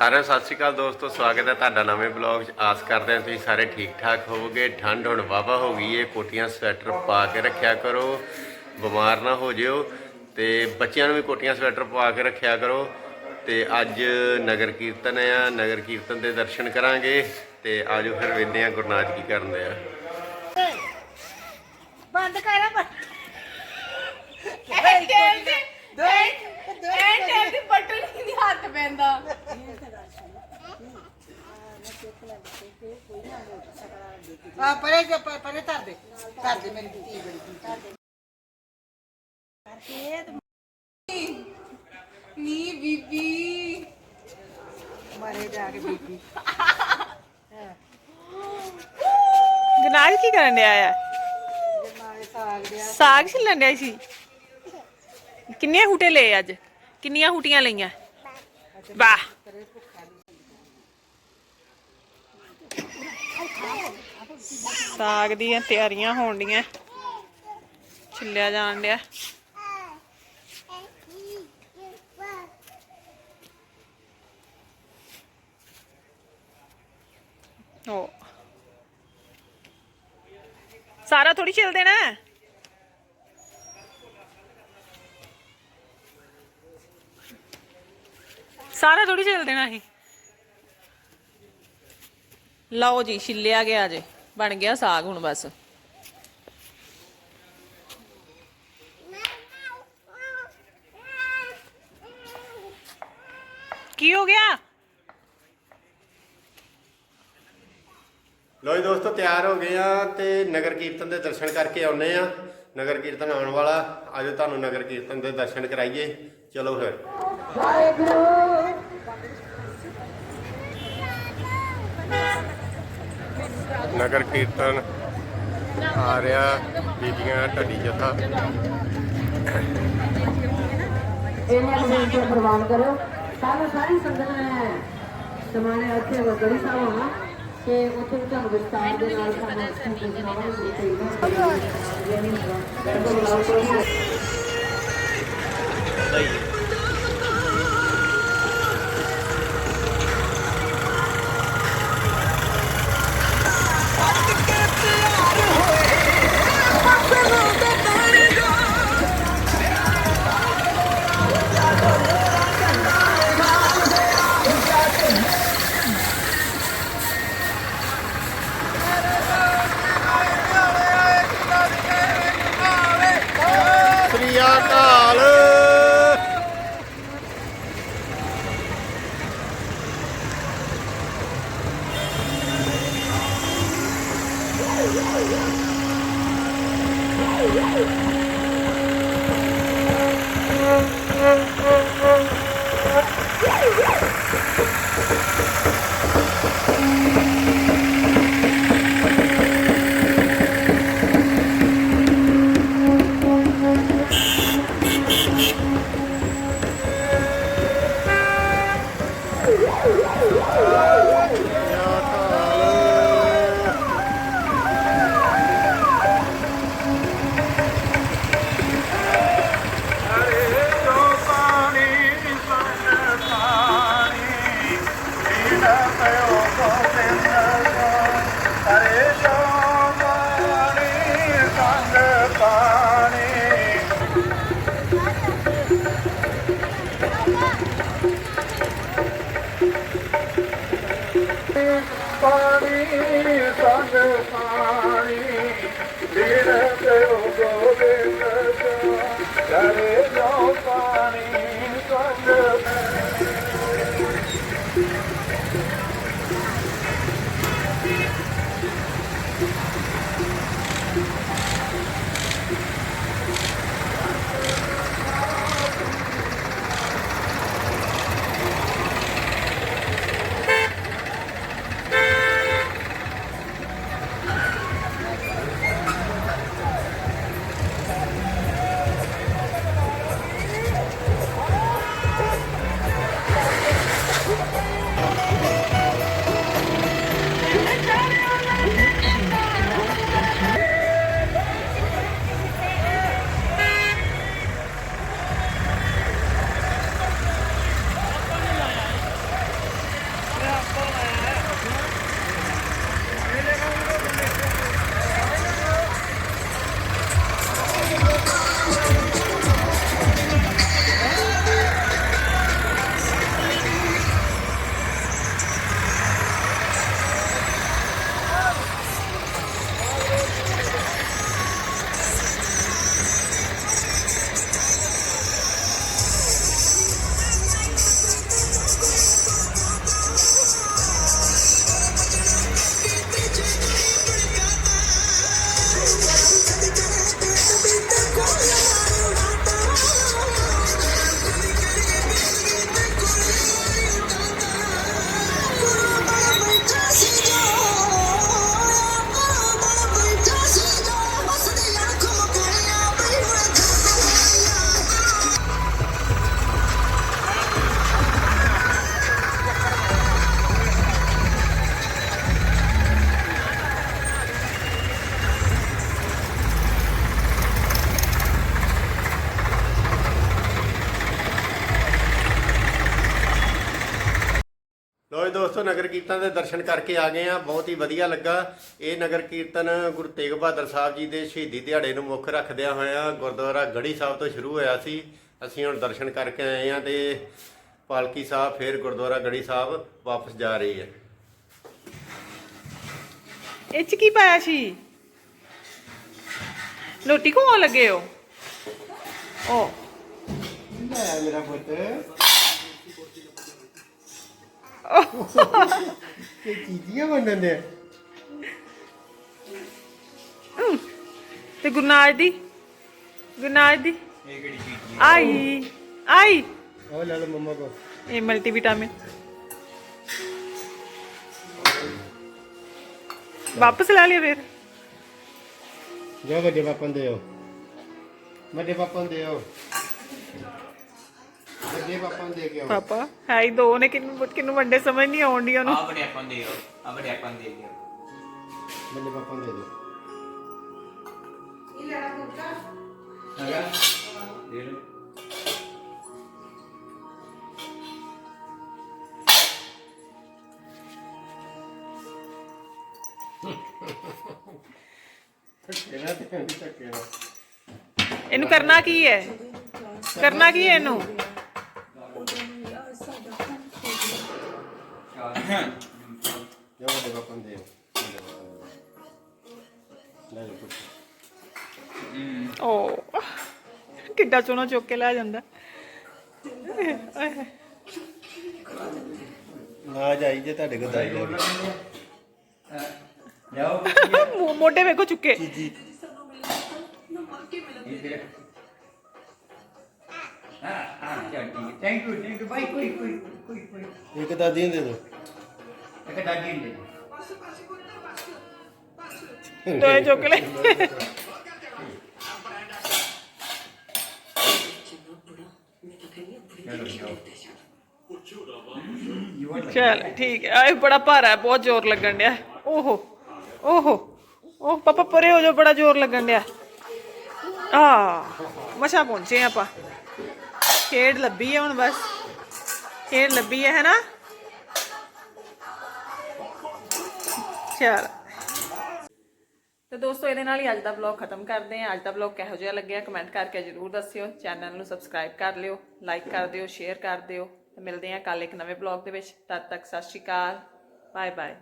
ਸਾਰਿਆਂ ਨੂੰ ਸਤਿ ਸ਼੍ਰੀ ਅਕਾਲ ਦੋਸਤੋ ਸਵਾਗਤ ਹੈ ਤੁਹਾਡਾ ਨਵੇਂ ਬਲੌਗ 'ਚ। ਆਸ ਕਰਦੇ ਹਾਂ ਤੁਸੀਂ ਸਾਰੇ ਠੀਕ ਠਾਕ ਹੋਵੋਗੇ। ਠੰਡ ਹੁਣ ਵਾਵਾ ਹੋ ਗਈ ਏ ਕੋਟੀਆਂ ਸਵੈਟਰ ਪਾ ਕੇ ਰੱਖਿਆ ਕਰੋ ਬਿਮਾਰ ਨਾ ਹੋ ਜਿਓ ਤੇ ਬੱਚਿਆਂ ਨੂੰ ਵੀ ਕੋਟੀਆਂ ਸਵੈਟਰ ਪਾ ਕੇ ਰੱਖਿਆ ਕਰੋ ਤੇ ਅੱਜ ਨਗਰ ਕੀਰਤਨ ਆ ਨਗਰ ਕੀਰਤਨ ਦੇ ਦਰਸ਼ਨ ਕਰਾਂਗੇ ਤੇ ਆਜੋ ਫਿਰ ਵੇਖਦੇ ਆ ਗੁਰਨਾਥ ਕੀ ਕਰਨ ਦੇ ਆ। ਬੰਦ ਕਰ ਆ ਇਹ ਟੇਲ ਤੇ ਇਹ ਟੇਲ ਤੇ ਬਟਨ ਹੀ ਨਹੀਂ ਹੱਥ ਪੈਂਦਾ। ਆ ਪਰੇ ਜੇ ਪ- ਪਰੇ ਧਰ ਦੇ ਧਰ ਦੇ ਮੇਰੀ ਧੀ ਬੜੀ ਧੀ। ਨੀ ਬੀਬੀ। ਮਰੇ ਜਾ ਕੇ ਬੀਬੀ। ਗਨਾਜ ਕੀ ਕਰਨ ਡਿਆ ਆ? ਨਾਲੇ ਸਾਗ ਦਿਆ ਸਾਗ ਛਿੱਲਣ ਡਿਆ ਸੀ। ਕਿੰਨੀਆਂ ਹੂਟੇ ਲਏ ਅੱਜ? ਕਿੰਨੀਆਂ ਹੂਟੀਆਂ ਲਈਆਂ? ਵਾਹ। ਸਾਗ ਦੀਆਂ ਤਿਆਰੀਆਂ ਹੋਣ ਡੀਆਂ। ਛਿੱਲਿਆ ਜਾਣ ਡਿਆ। ਓ ਸਾਰਾ ਥੋੜੀ ਛਿੱਲ ਦੇਣਾ? ਸਾਰਾ ਥੋੜੀ ਛਿੱਲ ਦੇਣਾ ਸੀ। ਲਓ ਜੀ ਛਿੱਲਿਆ ਗਿਆ ਜੇ ਬਣ ਗਿਆ ਸਾਗ ਹੁਣ ਬਸ। ਕੀ ਹੋ ਗਿਆ? ਲੋ ਜੀ ਦੋਸਤੋ ਤਿਆਰ ਹੋ ਗਏ ਆ ਤੇ ਨਗਰ ਕੀਰਤਨ ਦੇ ਦਰਸ਼ਨ ਕਰਕੇ ਆਉਨੇ ਆ। ਨਗਰ ਕੀਰਤਨ ਆਉਣ ਵਾਲਾ ਆਜੋ ਤੁਹਾਨੂੰ ਨਗਰ ਕੀਰਤਨ ਦੇ ਦਰਸ਼ਨ ਕਰਾਈਏ। ਚਲੋ ਫਿਰ। ਨਗਰ ਕੀਰਤਨ ਆ ਰਿਹਾ ਬੀਬੀਆਂ ਢੱਡੀ ਜਥਾ। ਇਹਨਾਂ ਨੂੰ ਬੇਨਤੀ ਹੈ ਪ੍ਰਵਾਨ ਕਰੋ ਸਾਨੂੰ ਸਾਰੀ ਸੰਗਤ ਨੇ ਸਮਾਨੇ ਉੱਥੇ ਵਗੜੀ ਸਾਹਿਬ ਹੋਣਾ। ਤੇ ਉੱਥੇ ਤੁਹਾਨੂੰ ਵਿਸਤਾਰ ਦੇ ਨਾਲ ਸਾਨੂੰ ਸੰਗਤ ਸੁਣਾਵਾਂਗੇ ਸ੍ਰੀ Thank you. ਪਾਣੀ ਸੰਗ ਪਾਣੀ ਵੀਰ ਦੋਸਤੋ ਨਗਰ ਕੀਰਤਨ ਦੇ ਦਰਸ਼ਨ ਕਰਕੇ ਆ ਗਏ ਆ ਬਹੁਤ ਹੀ ਵਧੀਆ ਲੱਗਾ। ਇਹ ਨਗਰ ਕੀਰਤਨ ਗੁਰੂ ਤੇਗ ਬਹਾਦਰ ਸਾਹਿਬ ਜੀ ਦੇ ਸ਼ਹੀਦੀ ਦਿਹਾੜੇ ਨੂੰ ਮੁੱਖ ਰੱਖਦਿਆਂ ਹੋਇਆਂ ਗੁਰਦੁਆਰਾ ਗੜੀ ਸਾਹਿਬ ਤੋਂ ਸ਼ੁਰੂ ਹੋਇਆ ਸੀ। ਅਸੀਂ ਹੁਣ ਦਰਸ਼ਨ ਕਰਕੇ ਆਏ ਆ ਤੇ ਪਾਲਕੀ ਸਾਹਿਬ ਫਿਰ ਗੁਰਦੁਆਰਾ ਗੜੀ ਸਾਹਿਬ ਵਾਪਸ ਜਾ ਰਹੀ ਹੈ। ਇਹ ਚ ਕੀ ਪਾਇਆ ਸੀ? ਲੋਟੀ ਕੋ ਲੱਗੇ ਹੋ? ਓ। ਮੇਰਾ ਪੁੱਤ? ਬਣਨ ਦੇ ਤੇ ਗੁਰਨਾਜ ਦੀ ਗੁਰਨਾਜ ਦੀ ਇਹ ਕਿਹੜੀ ਚੀਜ਼ੀ ਆਈ ਆਈ ਉਹ ਲੈ ਲਓ ਮੰਮਾ ਕੋ ਇਹ ਮਲਟੀ ਵਿਟਾਮਿਨ ਵਾਪਸ ਲੈ ਲਿਆ ਫਿਰ ਜਾ ਵੱਡੇ ਪਾਪਾ ਨੂੰ ਦਿਓ ਵੱਡੇ ਪਾਪਾ ਨੂੰ ਦਿਓ ਵੱਡੇ ਪਾਪਾ ਨੂੰ ਦੇ ਕੇ ਆਓ। ਪਾਪਾ ਹੈ ਹੀ ਦੋ ਨੇ ਕਿੰਨੂੰ ਕਿੰਨੂੰ ਵੱਡੇ ਸਮਝ ਨਹੀਂ ਆਉਂਦੀ ਉਹਨੂੰ। ਆ ਬੜੇ ਆਪਾਂ ਦੇ ਆ ਬੜੇ ਆਪਾਂ ਦੇ ਦਿਓ ਵੱਡੇ ਪਾਪਾ ਨੂੰ ਦੇ ਦਿਓ। ਹੈਗਾ? ਦੇ ਲਓ। ਇਹਨਾਂ ਤੇ ਵੀ ਧੱਕੇ ਨਾਲ। ਇਹਨੂੰ ਕਰਨਾ ਕੀ ਹੈ? ਕਰਨਾ ਕੀ ਹੈ ਇਹਨੂੰ? ਜਾ ਲੈ ਲਓ ਓ ਕਿੱਡਾ ਸੋਹਣਾ ਚੁੱਕ ਕੇ ਲੈ ਜਾਂਦਾ। ਨਾ ਜਾਈ ਜੇ ਤੁਹਾਡੇ ਕੋਲ ਦਾਈ ਲੱਗੀ ਜਾਓ ਮੋ- ਮੋਢੇ ਵੇਖੋ ਚੁੱਕੇ। ਜੀ ਇਧਰ ਹਾਂ ਹਾਂ ਚਲ ਠੀਕ thank you thank you bye ਕੋਈ ਕੋਈ ਕੋਈ ਕੋਈ। ਇੱਕ ਦਾਦੀ ਨੂੰ ਦੇ ਦਿਓ। ਇੱਕ ਦਾਦੀ ਦੇ ਦੋਏ ਚੁੱਕ ਲੈ ਚਲ ਠੀਕ ਹੈ ਇਹ ਬੜਾ ਭਾਰਾ ਹੈ ਬਹੁਤ ਜ਼ੋਰ ਲੱਗਣ ਡਿਆ ਓਹੋ ਓਹੋ ਉਹ ਪਾਪਾ ਪਰੇ ਹੋ ਜਾ ਬੜਾ ਜ਼ੋਰ ਲੱਗਣ ਡਿਆ ਆ ਮਸਾ ਪਹੁੰਚੇ ਆਪਾਂ ਖੇਡ ਲੱਭੀ ਹੈ ਹੁਣ ਬਸ ਖੇਡ ਲੱਭੀ ਹੈ ਹੈਨਾ ਚਲ ਤੇ ਦੋਸਤੋ, ਇਹਦੇ ਨਾਲ ਹੀ ਅੱਜ ਦਾ ਵਲੌਗ ਖਤਮ ਕਰਦੇ ਹਾਂ। ਅੱਜ ਦਾ ਵਲੌਗ ਕਿਹੋ ਜਿਹਾ ਲੱਗਿਆ ਕਮੈਂਟ ਕਰਕੇ ਜਰੂਰ ਦੱਸਿਓ। ਚੈਨਲ ਨੂੰ ਸਬਸਕ੍ਰਾਈਬ ਕਰ ਲਿਓ ਲਾਈਕ ਕਰ ਦਿਓ ਸ਼ੇਅਰ ਕਰ ਦਿਓ। ਤੇ ਮਿਲਦੇ ਹਾਂ ਕੱਲ ਇੱਕ ਨਵੇਂ ਵਲੌਗ ਦੇ ਵਿੱਚ। ਤਦ ਤੱਕ ਸਤਿ ਸ਼੍ਰੀ ਅਕਾਲ। Bye bye